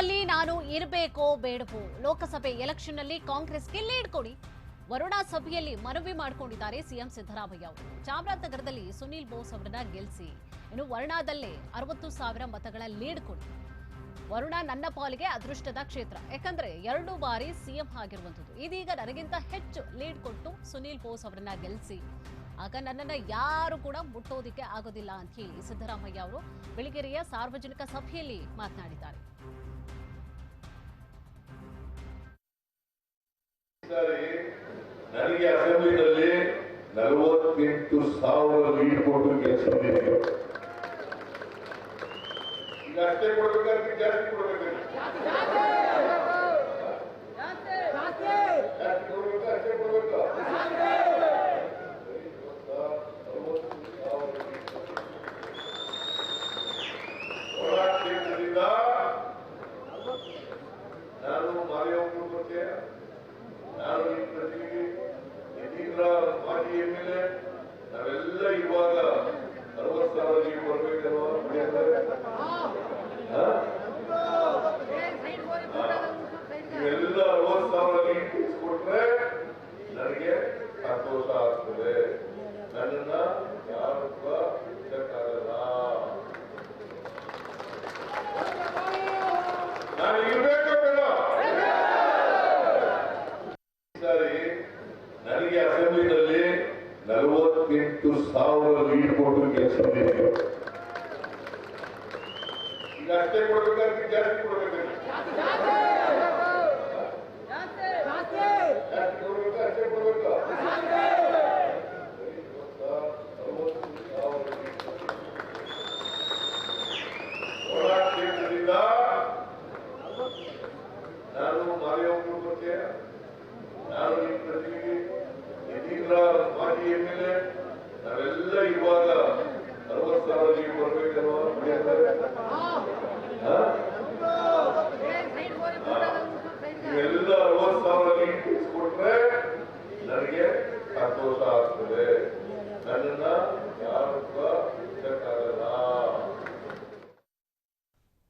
ವರುಣಾದಲ್ಲಿ ನಾನು ಇರಬೇಕೋ ಬೇಡವೋ? ಲೋಕಸಭೆ ಎಲೆಕ್ಷನ್ನಲ್ಲಿ ಕಾಂಗ್ರೆಸ್ಗೆ ಲೀಡ್ ಕೊಡಿ. ವರುಣಾ ಸಭೆಯಲ್ಲಿ ಮನವಿ ಮಾಡಿಕೊಂಡಿದ್ದಾರೆ ಸಿಎಂ ಸಿದ್ದರಾಮಯ್ಯ ಅವರು. ಚಾಮರಾಜನಗರದಲ್ಲಿ ಸುನೀಲ್ ಬೋಸ್ ಅವರನ್ನ ಗೆಲ್ಲಿಸಿ ಇನ್ನು ವರುಣಾದಲ್ಲೇ ಅರವತ್ತು ಸಾವಿರ ಮತಗಳ ಲೀಡ್ ಕೊಡಿ. ವರುಣ ನನ್ನ ಪಾಲಿಗೆ ಅದೃಷ್ಟದ ಕ್ಷೇತ್ರ. ಯಾಕಂದ್ರೆ ಎರಡು ಬಾರಿ ಸಿಎಂ ಆಗಿರುವಂಥದ್ದು. ಇದೀಗ ನನಗಿಂತ ಹೆಚ್ಚು ಲೀಡ್ ಕೊಟ್ಟು ಸುನೀಲ್ ಬೋಸ್ ಅವರನ್ನ ಗೆಲ್ಲಿಸಿ ಆಗ ನನ್ನನ್ನು ಯಾರು ಕೂಡ ಮುಟ್ಟೋದಿಕ್ಕೆ ಆಗೋದಿಲ್ಲ ಅಂತ ಹೇಳಿ ಸಿದ್ದರಾಮಯ್ಯ ಅವರು. ಬೆಳಗೆರೆಯ ಸಾರ್ವಜನಿಕ ಸಭೆಯಲ್ಲಿ ಮಾತನಾಡಿದ್ದಾರೆ. ನನಗೆ ಅಸೆಂಬ್ಲಿನಲ್ಲಿ ನಲವತ್ತೆಂಟು ಸಾವಿರ ಲೀಡ್ ಕೊಟ್ಟು ಗೆಲ್ಸಿದ್ದೀನಿ. ಈಗ ಅಷ್ಟೇ ಕೊಡ್ಬೇಕಾದ್ರೆ ಜಾಸ್ತಿ ಕೊಡ್ಬೇಕಾದ್ರೆ? ಜಾಸ್ತಿ ಕೊಡ್ಬೇಕಾ ಅಷ್ಟೇ ಕೊಡ್ಬೇಕಾ? ಹೊರ ಕ್ಷೇತ್ರದಿಂದ ನಾನು ಮಾದೇವ ಬಗ್ಗೆ ನಾನು ಈ ಪ್ರತಿನಿಧಿ ಇದೀಗ ಮಾಜಿ ಎಂ ಎಲ್ ಎ ನಾವೆಲ್ಲ ಇವಾಗ ಅರವತ್ತು ಸಾವಿರ ಲೀಡ್ ಬರ್ಬೇಕಲ್ವಾ ಇವೆಲ್ಲ ಅರವತ್ತು ಸಾವಿರ ಲೀಡ್ ಕೊಟ್ರೆ ನನಗೆ ಸಂತೋಷ ಆಗ್ತದೆ. ನನ್ನನ್ನ ಯಾರು ಬಿಡಕ್ಕಾಗಲ್ಲ. ನಾನು ಇರ್ಬೇಕು ಸರಿ ನನಗೆ ಅಸೆಂಬ್ಲಿನಲ್ಲಿ ನಲವತ್ತೆಂಟು ಸಾವಿರ ಲೀಡ್ ಕೊಟ್ಟು ಗೆಲ್ಸಿದ್ದೀನಿ ಈಗ ಅಷ್ಟೇ ಕೊಡ್ಬೇಕಾದ್ರೆ ಜಾಸ್ತಿ ನಾನು ಮಾದೇವ ಕುಟುಂಬಕ್ಕೆ ನಾನು ಈ ಪ್ರತಿನಿಧಿ ಇದೀಗ ಮಾಜಿ ಎಂ ಎಲ್ ಎ ನಾವೆಲ್ಲ ಇವಾಗ